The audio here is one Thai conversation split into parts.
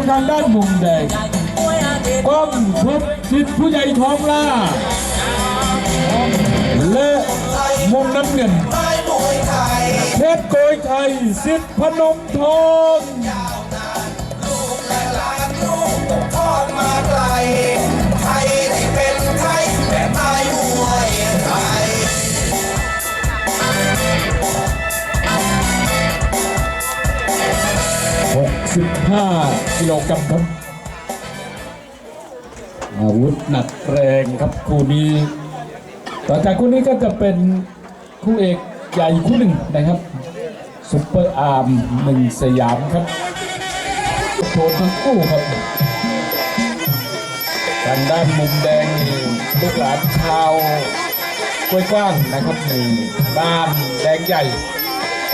งทางด้านมุมแดงก้องพบจิตผู้ใหญ่ทองล่า และมุมน้ำเงินเพชรโกยไทยสิทธิพนมทองลูกและหลานลูกตกทอดมาไกล 65กิโลกรัมครับ อาวุธหนักแรงครับคู่นี้ ต่อจากคู่นี้ก็จะเป็นคู่เอกใหญ่คู่หนึ่งนะครับซุปเปอร์อาร์มหนึ่งสยามครับโชว์ทั้งคู่ครับทางด้านมุมแดงนี่ลูกหลานชาวกล้วยกว้างนะครับนี่บ้านแดงใหญ่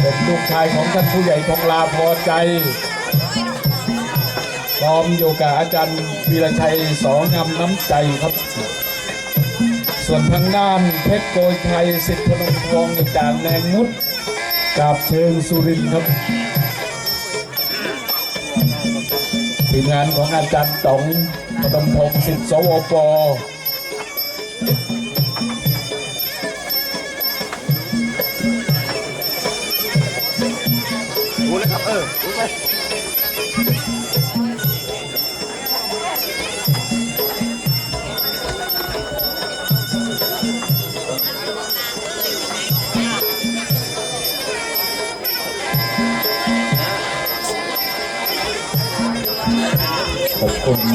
เป็นลูกชายของท่านผู้ใหญ่ทองลาพอใจ พร้อมอยู่กับอาจารย์วีรชัยสองงามน้ำใจครับ ส่วนทางด้านเพชรโกยไทยสิทธิ์พนมทองจากแนงมุดกับเชิงสุรินครับทีมงานของอาจารย์ต๋องพนมทองสิทธิ์สวปรู้แล้วครับเออรู้ไหม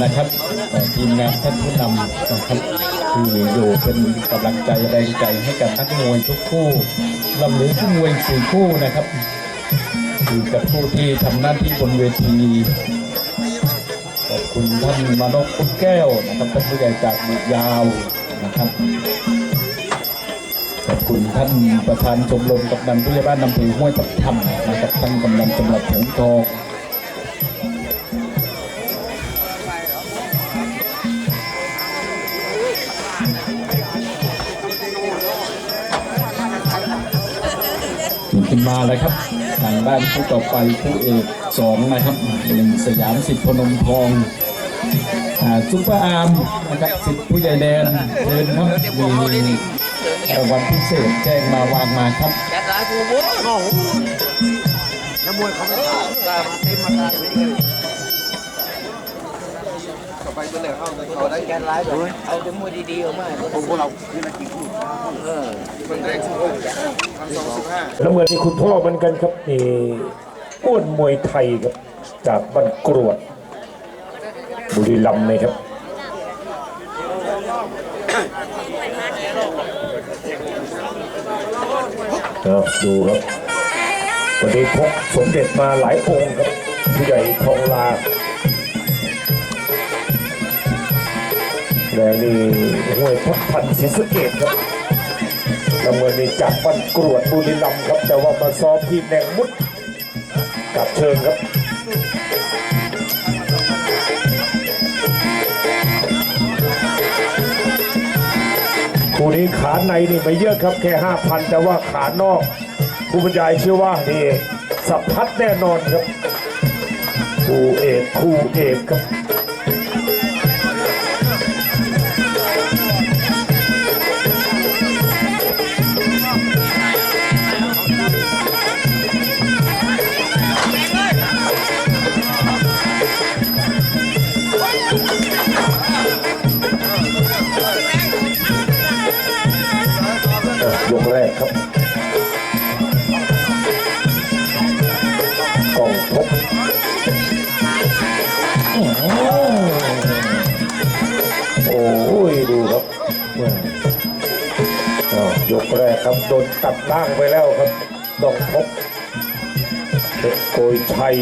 นะครับทีมงานท่านผู้นำนะครับที่อยู่เป็นกำลังใจแรงใจให้กับนักมวยทุกคู่ลำเหลือผู้มวยสี่คู่นะครับคือกับผู้ที่ทำหน้าที่บนเวทีขอบคุณท่านมานพคุณแก้วนะครับท่านผู้ใหญ่จากบุกยาวนะครับขอบคุณท่านประธานชมรมกำนันผู้ใหญ่บ้านนำผิวห้วยตับทำนะครับท่านกำนันจังหวัดหงทอง มาเลยครับทางด้านผู้ต่อไปผู้เอกสองนะครับหนึ่งสยามสิทธิ์พนมทองอ่าซุปเปอร์อาร์มนะครับสิทธิ์ผู้ใหญ่แดนเดินครับมีรางวัลพิเศษแจ้งมาวางมาครับแกตายกูบุ๊กโอ้โหน้ำมวยเขาไม่ได้ตายมาเต็มมาตายไปเลยต่อไปตัวเหลือเข้าเขาได้แกนร้ายแบบเอาแต่มวยดีๆออกมาพวกเรานี่นะกี่คู่เออคนแรกสิ บหกทำสองสิบห้าแล้วเหมือนมีคุณพ่อเหมือนกันครับนี่อ้วนมวยไทยครับ จากบ้านกรวด บุรีรัมย์นะครับครับดูครับวันนี้พกสมเด็จมาหลายองค์ครับผู้ใหญ่ทองลาแรงนี่ห้วยพักพันศรีสะเกดครับ แล้วเนี้จากบ้านกรวดบุรีรัมย์ครับ แต่ว่ามาซ้อมที่แนงมุดกับเชิญครับคู่นี้ขาในนี่ไม่เยอะครับแค่ห้าพันแต่ว่าขานอกผู้บรรยายเชื่อว่านี่สับพัดแน่นอนครับคู่เอกคู่เอกครับ ครับกล่องพบโอ้ยดูครับยกแรกครับโดนตัดล่างไปแล้วครับดองพบเพชรโกยชัย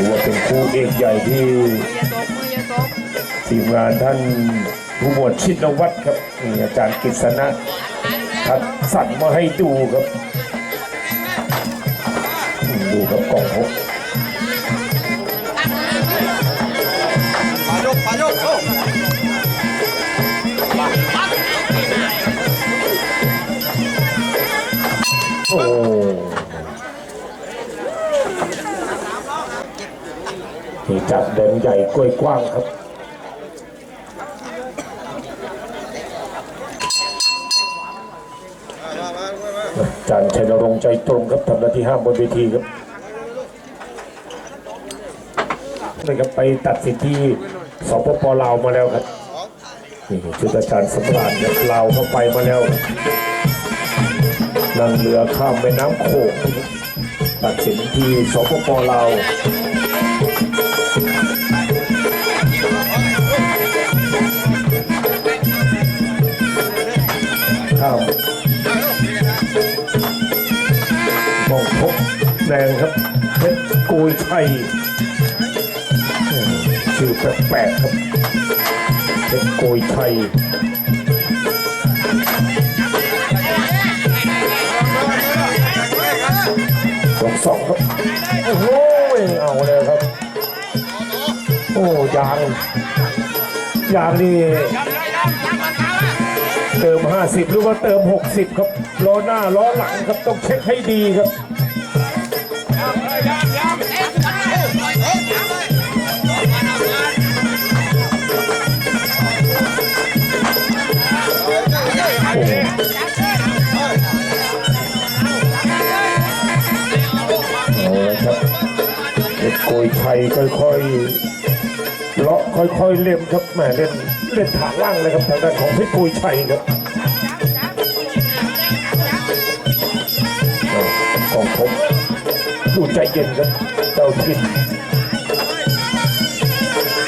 ือว่าเป็นคู่เอกใหญ่ที่ทีมงานท่านผู้หมวดชิดนวัดครับนี่อาจารย์กิษณะคัดสั่งมาให้ดูครับ ดูครับกล่องหกยกพายกโอ้โอ้ จัดแดงใหญ่กล้วยกว้างครับจารย์ชัยนรงค์ใจตรงครับทำหน้าที่ห้ามบนเวทีครับนะครับไปตัดสินที่สปปลาวมาแล้วครับนี่ชุดอาจารย์สำราญครับลาวเข้าไปมาแล้วนั่งเรือข้ามแม่น้ำโขงตัดสินที่สปปลาว ข้ามองพบแดงครับเพชรกุยชัยชื่อแปลกๆครับเพชรกุยชัยสองสองครับางยางนี่เติม 50 หรือว่าเติม 60 ครับล้อหน้าล้อหลังครับต้องเช็คให้ดีครับเอาละครับเด็กโกยชัยค่อยๆเลาะ ค่อยๆเล่มครับแหมเล่นเล่นฐานล่างเลยครับทางด้านของเพชรปุยชัยครับของผมดูใจเย็นครับเจ้าทิน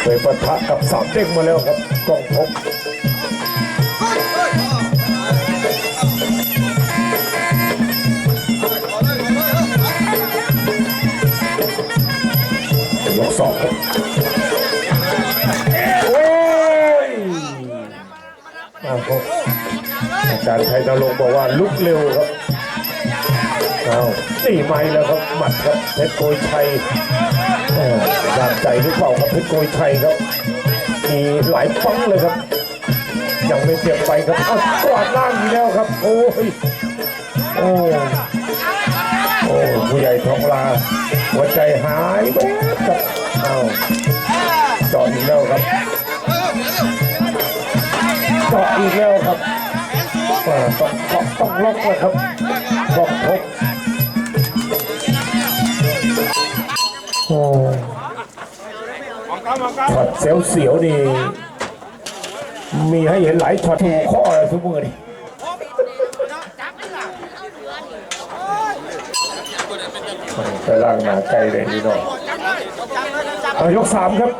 เคยปะทะกับสามเด้งมาแล้วครับกองพบ อาวครับอาจารย์ชัยนรงค์บอกว่าลุกเร็วครับเอ้าตีไม่แล้วครับหมัดครับเพชรโกยชัยแหม่ยากใจหรือเปล่าครับเพชรโกยชัยครับ มีหลายฟังเลยครับ ยังไม่เตรียไปครับอ้าวกวาดล่างอีกแล้วครับ โอ้ยโอ้โอ้ผู้ใหญ่ทองลาหัวใจหายแวบครับอ้าวจอดอีกแล้วครับ จอดอีกแล้วครับต้องต้องต้องล็อกแล้วครับต้องพบโอ้ช็อตเสียวเสียวๆนี่มีให้เห็นหลายช็อตถูกข้อทุกมือนี่ไปล่างหนาไกลเลยนี่หน่อยยกสามครับ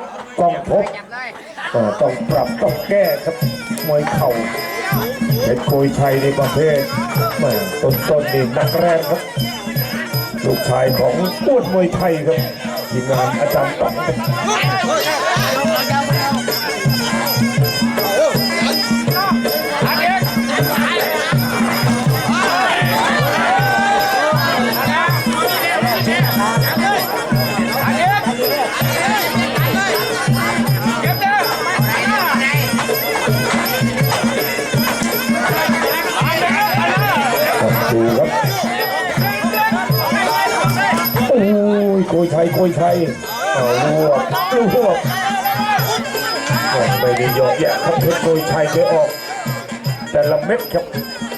กองพบต้องปรับต้องแก้ครับ มวยเข่าเพชรโกยชัยในประเภทแม่ต้นต้นนี่นักแรกครับ ลูกชายของอ้วนมวยไทยครับทีมงานอาจารย์ต๋อง คุยไทยคุยไทยเอารวบรวบโอ้ไม่ได้ยอะแยะครับเพชรคุยไทยไปออก แต่ละเม็ดครับ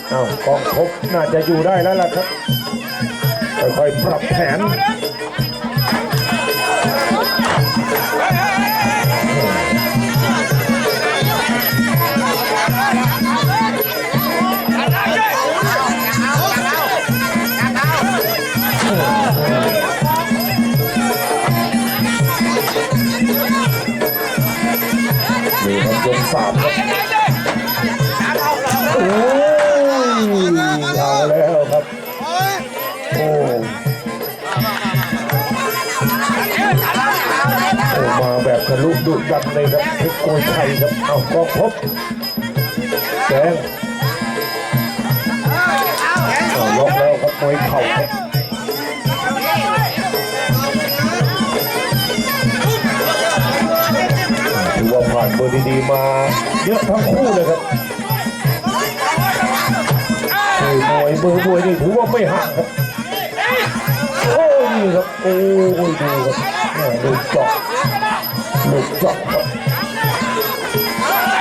เอากองทบน่าจะอยู่ได้แล้วล่ะครับค่อยๆปรับแผนามครับโอ้ยเอาแล้วครับ โอ้โอมาแบบทะลุดุดันเลยครับเพชรโกยชัยครับ เอากองพบแดงเอาล็อกแล้วครับมวยเข่าครับ ว่าผ่านเบอร์ดีๆมาเยอะทั้งคู่เลยครับคือมวยเบอร์มวยนี่ถือว่าไม่ห่างครับโอ้ยครับโอ้ยดูครับแม่ดูเจาะหลุดจาะครับ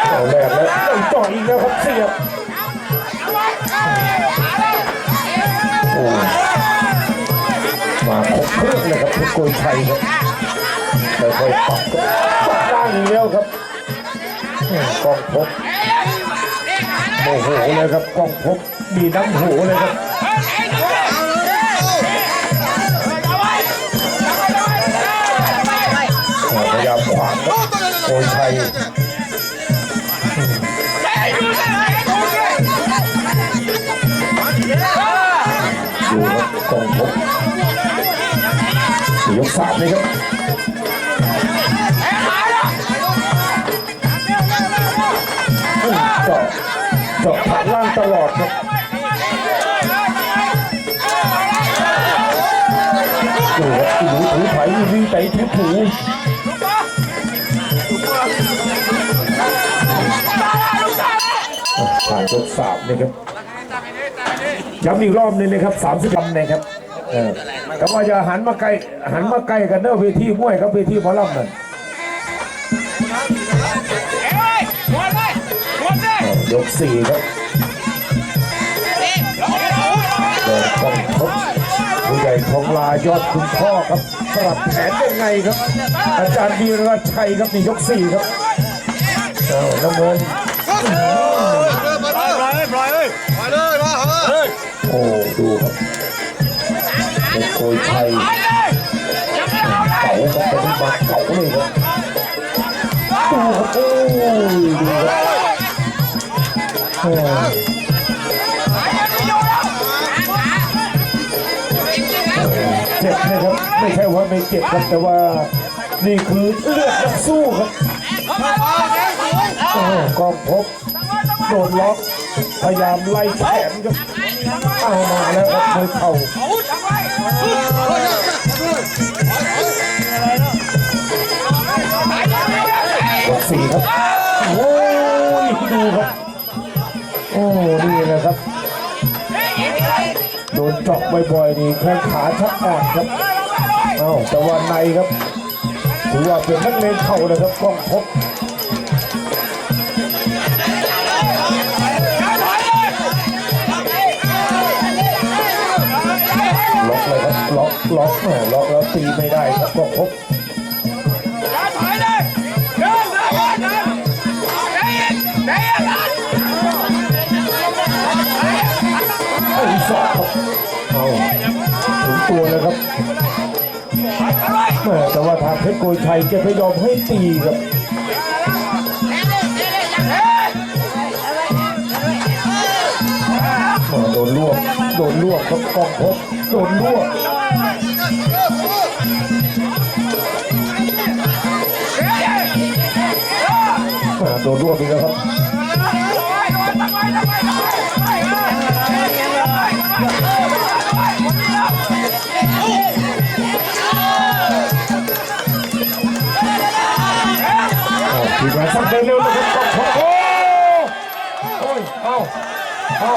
เอาแรกแล้วต้องเจาะอีกแล้วครับเสียบโอ้มาครบเครื่องเลยครับเพชรโกยชัยครับค่อยๆปรับ อีกแล้วครับกองพบโมโหเลยครับกองพบมีน้ำโหเลยครับอ่าพยายามขวางโกยชัยดูครับกองพบยกสามเลยครับ เจาะเจาะผ่านล่างตลอดครับดูครับอีหนูถือไผ่วิ่งไต่ทุบถูผ่านยกสามเลยครับย้ำอีกรอบนึงนะครับสามสิบคำนะครับแต่ว่าอย่าหันมาใกล้หันมาใกล้กันเด้อเวทีมวยกับเวทีหมอลำนั่น ยกสี่ครับเดินต้องพบผู้ใหญ่ทองลายอดคุณพ่อครับสลับแผนยังไงครับ อาจารย์วีรชัยครับในยกสี่ครับเอาน้ำเงินปล่อยเลยปล่อยเลยมาเฮ้ยโอ้ดูครับเป็นโกยชัยเก๋าครับเป็นมาเก๋าเลยครับดูครับ เจ็บนะครับไม่ใช่ว่าไม่เจ็บครับแต่ว่านี่คือเลือดนักสู้ครับโอ้กองพบโดนล็อกพยายามไล่แขนครับเอามาแล้วครับมวยเข่าสี่ครับโอ้ยดูครับ โอ้นี่นะครับ โดนเจาะบ่อยๆนี่แข้งขาชักอ่อนครับ เอ้าแต่ว่าในครับ ถือว่าเป็นนักเลงเข่านะครับกล้องพบล็อกเลยครับล็อกล็อกแหมล็อกแล้วตีไม่ได้ครับกล้องพบ แต่ว่าทางเพชรโกยชัยแกไม่ยอมให้ตีครับโดนลวกโดนลวกครับกองพบโดนลวกโดนลวกอีกแล้วครับ เดินเร็วเลยครับกองพบโอ้โอ้ยเอาเอา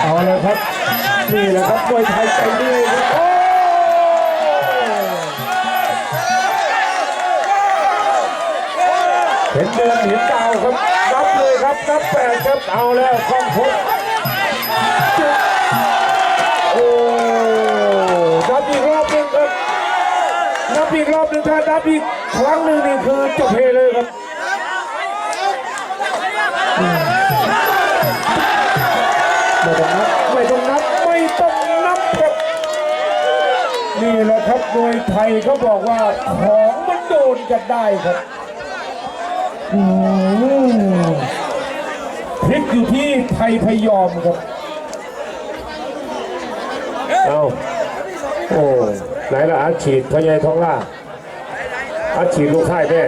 เอาเลยครับ นี่แหละครับมวยไทยใจดีครับโอ้เห็นเดือนเห็นดาวครับนับเลยครับนับแปดครับเอาแล้วกองพบจุดโอ้นับอีกรอบหนึงครับนับอีกรอบหนึ่งถ้านับอีก ครั้งหนึ่งนี่คือจบเพลย์เลยครับไม่ต้องนับไม่ต้องนับไม่ต้องนับครับนี่แหละครับมวยไทยเขาบอกว่าของมันโดนกันได้ครับอืมพลิกอยู่ที่ไทยพยอมครับเอาโอ้ไหนล่ะอาฉีดพญายทองล่า อาฉีดลูกค่ายแม่